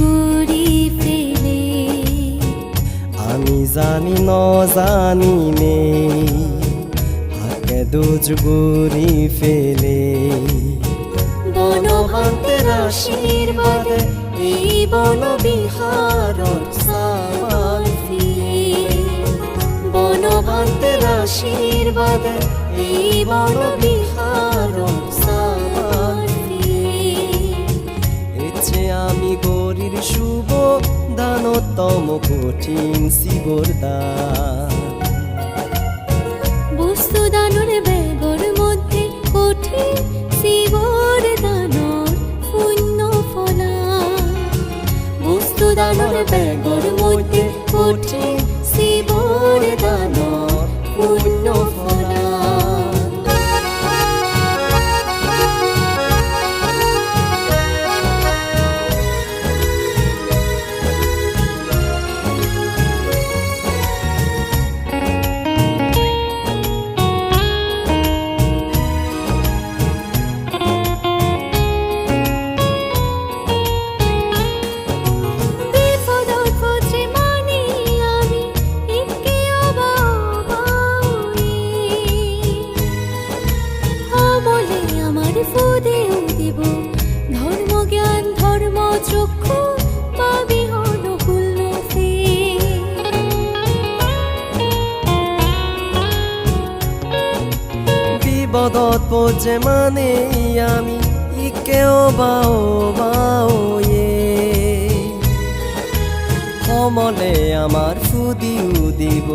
গুড়ি ফেলে। আমি জানি ন জানি নে হাতে দুজ গুরি ফেলে। বনভান্তের আশীর্বাদে এই বন বিহার সামান ফিরে বনভান্তের আশীর্বাদে এই বন বিহার গরির শুভ দানতম কঠিন শিবর বস্তু দানর বেগর মধ্যে কঠিন শিবর দানর পুণ্য ফলা। বস্তু দানর বেগর মধ্যে কঠিন বিপদত পড়ছে মানে আমি ইকেও বাও বাও এ সমলে আমার ফুদিও দিব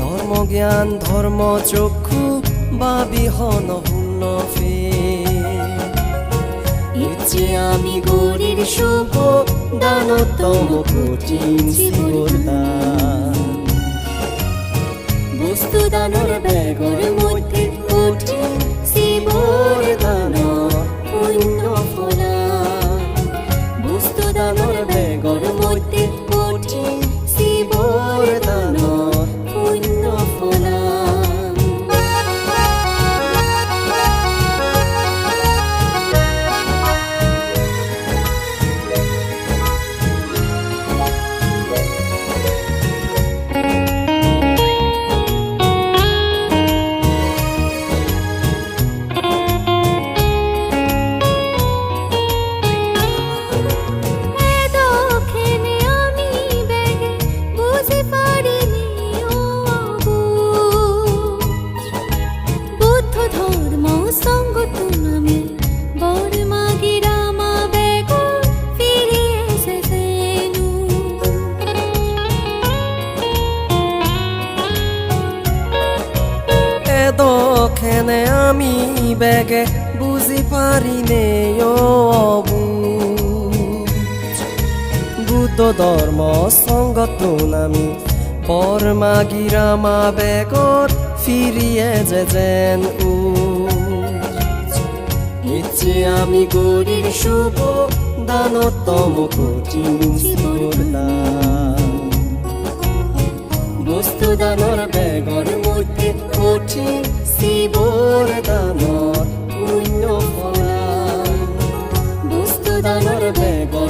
ধর্ম জ্ঞান ধর্ম চক্ষু বা বিহন শূন্য ফে ইচ্ছে আমি গরির শুভ দানতম কঠিন দান বস্তু ব্যাগর এদখেনে আমি বেগে বুঝি পারি নে। বুদ্ধ ধর্ম সঙ্গত নামি, পর মাগিরামা বেগত ফিরিয়ে যে যেন উজ। ইচ্ছে আমি গরির শুভ দানতম কঠিন বস্তু দানর বেগর মধ্যে কঠিন শিবর দানর পুণ্য ফলা বস্তু দানর বেগর